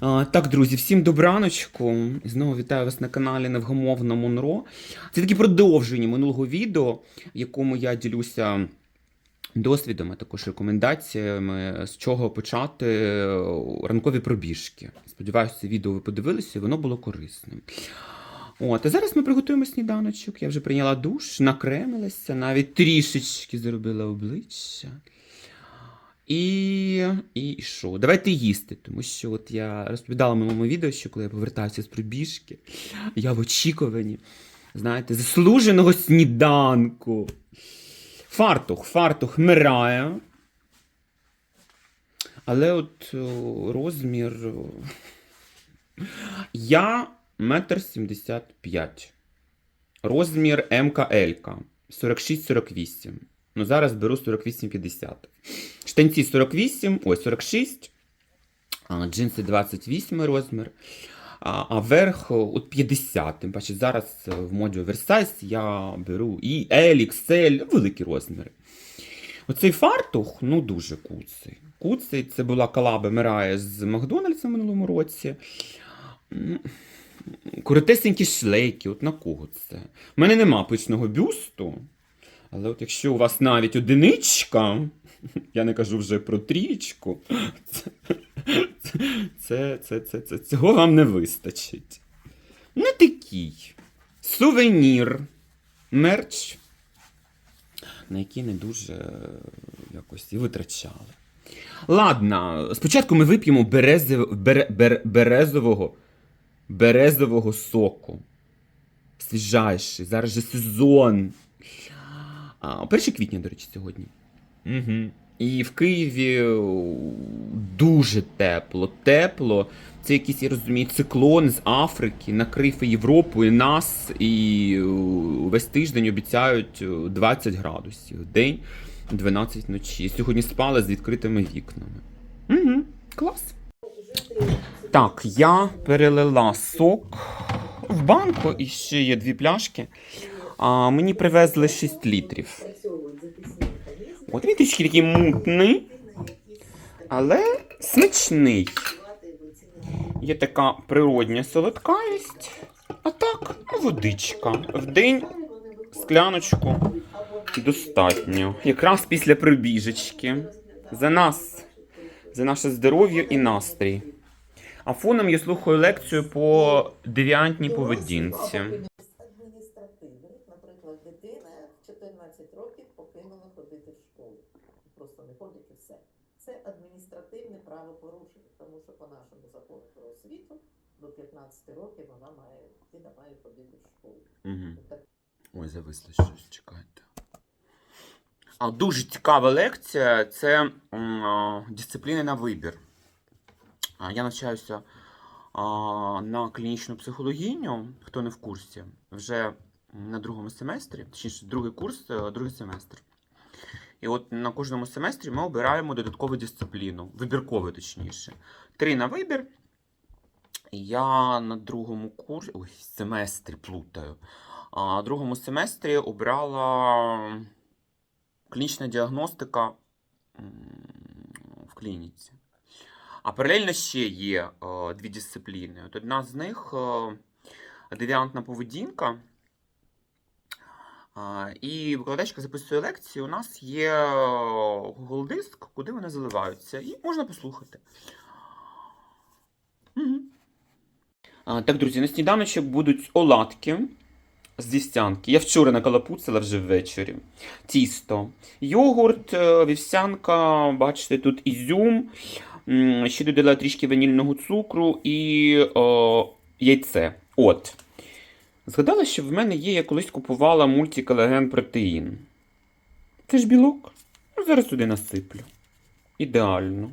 Так, друзі, всім добраночку. Знову вітаю вас на каналі Невгамовна Монро. Це таке продовження минулого відео, в якому я ділюся досвідом, а також рекомендаціями, з чого почати е, ранкові пробіжки. Сподіваюся, це відео ви подивилися, і воно було корисним. От, а зараз ми приготуємо сніданочок. Я вже прийняла душ, накремилася, навіть трішечки зробила обличчя. І, і що? Давайте їсти, тому що от я розповідала минулому відео, що коли я повертався з пробіжки, я в очікуванні, знаєте, заслуженого сніданку. Фартух, фартух мирає. Але от розмір. Я метр сімдесят п'ять. Розмір МКЛ. 46-48. Ну, зараз беру 48-50. Штанці 48, ой, 46, джинси 28 розмір, а, а верх от 50. Тим зараз е, в моді оверсайз я беру і L, XL, великі розміри. Оцей фартух, ну дуже куций. Куций, це була колаба Мирає з Макдональдса минулому році. Коротесенькі шлейки, от на кого це? У мене нема пишного бюсту. Але от якщо у вас навіть одиничка, я не кажу вже про трічку, це, це, це, це, цього вам не вистачить. Не такий. Сувенір. Мерч, на який не дуже е, якось і витрачали. Ладно, спочатку ми вип'ємо березив, бере, бер, березового, березового соку. Свіжайший, зараз же сезон. А, 1 квітня, до речі, сьогодні. Угу. І в Києві дуже тепло. Тепло. Це якийсь, я розумію, циклон з Африки накрив і Європу, і нас, і весь тиждень обіцяють 20 градусів. в День 12 вночі. Сьогодні спали з відкритими вікнами. Угу. Клас. Так, я перелила сок в банку і ще є дві пляшки. А, мені привезли 6 літрів. От він трішки такий мутний, але смачний. Є така природня солодкавість, а так водичка. В день скляночку достатньо. Якраз після пробіжечки. За нас, за наше здоров'я і настрій. А фоном я слухаю лекцію по девіантній поведінці. адміністративних, наприклад, дитина в 14 років покинула ходити в школу. Просто не ходить і все. Це адміністративне правопорушення, тому що по нашому закону про освіту до 15 років вона має дитина має ходити в школу. Угу. Так Ой, зависло щось, чекайте. А дуже цікава лекція це дисципліни на вибір. Я навчаюся на клінічну психологіню, хто не в курсі, вже на другому семестрі, точніше, другий курс, е, другий семестр. І от на кожному семестрі ми обираємо додаткову дисципліну, вибіркову точніше. Три на вибір. Я на другому курсі, ой, семестрі плутаю. А, другому семестрі обрала клінічна діагностика в клініці. А паралельно ще є е, дві дисципліни. От одна з них е, девіантна поведінка. І викладачка записує лекції. У нас є е, Google диск, куди вони заливаються, і можна послухати. Так, друзі, на сніданочок будуть оладки з вівсянки. Я вчора накалапуцила вже ввечері. Тісто, йогурт, е, вівсянка, бачите, тут ізюм. Ще додала трішки ванільного цукру і о, яйце. От. Згадала, що в мене є, я колись купувала мультиколаген протеїн. Це ж білок. Ну, зараз туди насиплю. Ідеально.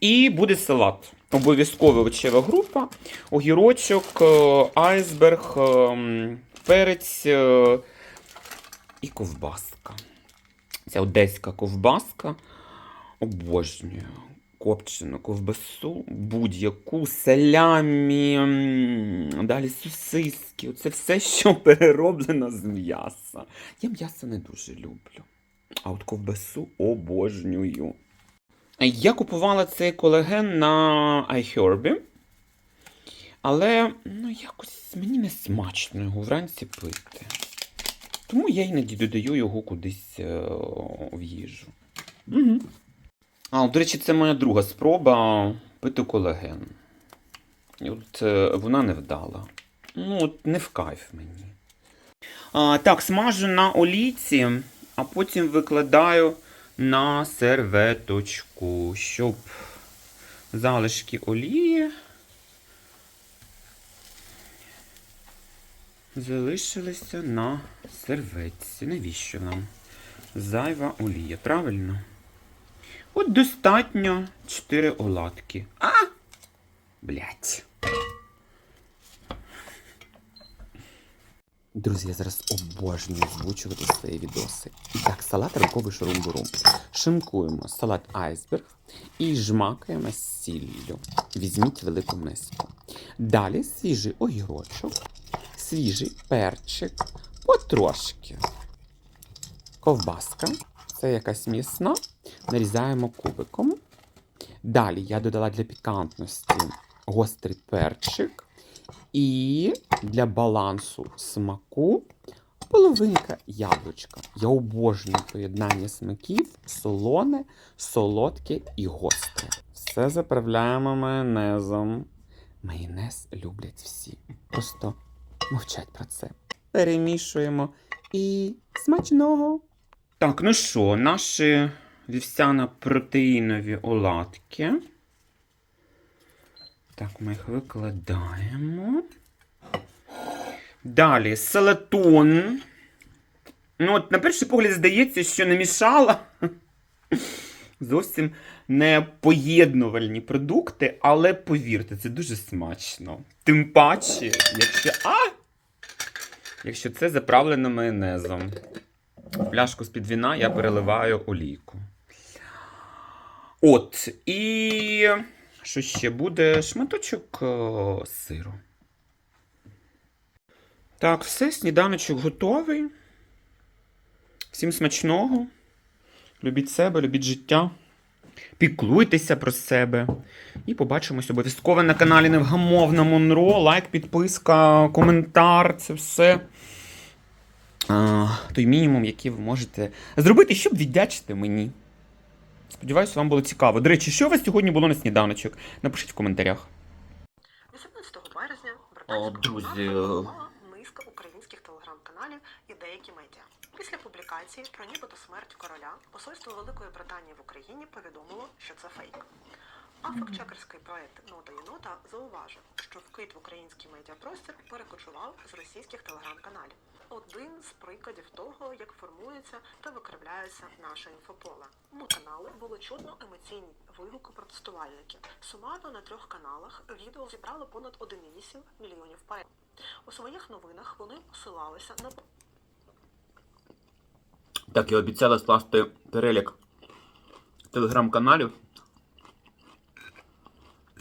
І буде салат. Обов'язково овочева група, огірочок, е, айсберг, е, перець е, і ковбаска. Ця одеська ковбаска. Обожнюю. Копчену ковбасу, будь-яку, салямі, далі сосиски. Це все, що перероблено з м'яса. Я м'ясо не дуже люблю. А от ковбасу обожнюю. Я купувала цей колаген на iHerb, але ну, якось мені не смачно його вранці пити. Тому я іноді додаю його кудись е, в їжу. Угу. А, до речі, це моя друга спроба пити колаген. От е, вона не вдала. Ну, от не в кайф мені. А, так, смажу на олійці, а потім викладаю на серветочку, щоб залишки олії залишилися на серветці. Навіщо нам зайва олія? Правильно? От достатньо 4 оладки. А! Блять. Друзі, я зараз обожнюю озвучувати свої відоси. І так, салат ранковий шурум-бурум. Шинкуємо салат айсберг і жмакаємо сіллю. Візьміть велику миску. Далі свіжий огірочок, свіжий перчик, потрошки. Ковбаска, це якась м'ясна, нарізаємо кубиком. Далі я додала для пікантності гострий перчик. І для балансу смаку половинка яблучка. Я обожнюю поєднання смаків, солоне, солодке і гостре. Все заправляємо майонезом. Майонез люблять всі. Просто мовчать про це. Перемішуємо і смачного. Так, ну що, наші вівсяно-протеїнові оладки. Так, ми їх викладаємо. Далі селатон. Ну, от, на перший погляд, здається, що не мішала. Зовсім не поєднувальні продукти, але повірте, це дуже смачно. Тим паче, якщо. А! Якщо це заправлено майонезом. Пляшку з-під віна я переливаю олійку. От, і що ще буде? Шматочок о, сиру. Так, все, сніданочок готовий. Всім смачного. Любіть себе, любіть життя. Піклуйтеся про себе. І побачимось обов'язково на каналі Невгамовна Монро. Лайк, підписка, коментар це все. А, той мінімум, який ви можете зробити, щоб віддячити мені. Сподіваюся, вам було цікаво. До речі, що у вас сьогодні було на сніданочок? Напишіть в коментарях. 18 березня британська друзі, низка українських телеграм-каналів і деякі медіа. Після публікації про нібито смерть короля посольство Великої Британії в Україні повідомило, що це фейк. А фактчекерський проект Нота і Нота зауважив, що вкид в український медіапростір перекочував з російських телеграм-каналів. Один з прикладів того, як формується та викривляється наше інфополе. Му канали було чутно емоційні вигуки протестувальників. Сумарно на трьох каналах відео зібрало понад 1,8 мільйонів переглядів. У своїх новинах вони посилалися на Так, я обіцяла скласти перелік телеграм-каналів,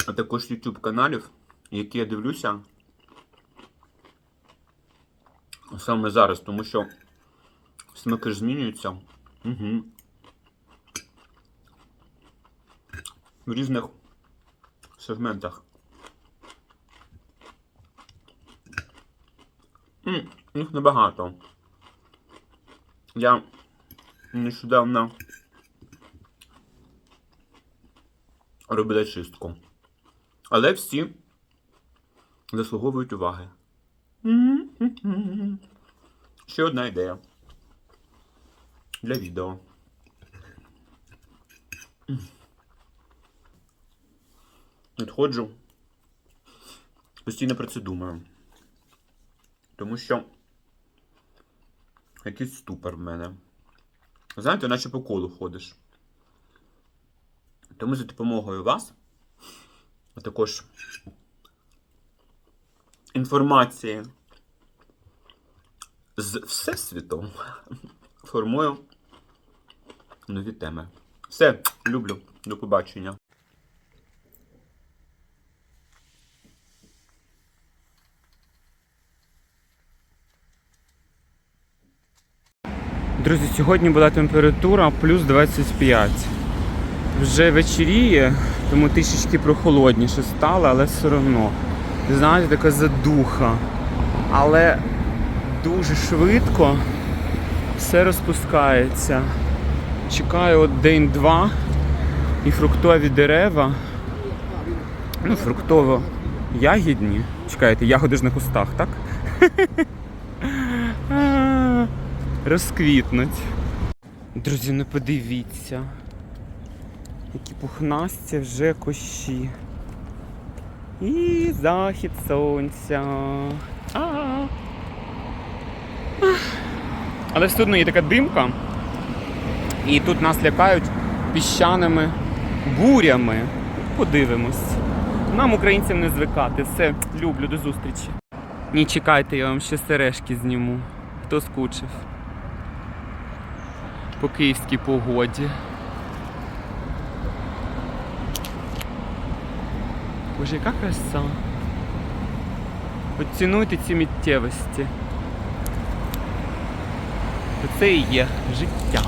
а також YouTube каналів, які я дивлюся саме зараз, тому що смаки ж змінюються. Угу. В різних сегментах. М, Їх небагато. Я нещодавно робила чистку. Але всі заслуговують уваги. Ще одна ідея. Для відео. Відходжу. Постійно про це думаю. Тому що якийсь ступор в мене. Знаєте, наче по колу ходиш. Тому за допомогою вас, також інформації з Всесвіту формую нові теми. Все, люблю. До побачення. Друзі, сьогодні була температура плюс 25. Вже вечоріє, тому трішечки прохолодніше стало, але все одно. Знаєте, така задуха. Але дуже швидко все розпускається. Чекаю от день-два і фруктові дерева. Ну, фруктово ягідні. Чекайте, ягоди ж на кустах, так? Розквітнуть. Друзі, ну подивіться. Які пухнасті вже кущі. І захід сонця. А. Ах. Але все одно є така димка. І тут нас лякають піщаними бурями. Подивимось. Нам, українцям, не звикати. Все, люблю, до зустрічі. Ні, чекайте, я вам ще сережки зніму. Хто скучив? По київській погоді. Боже, яка краса. Оцінуйте ці миттєвості. Це і є життя.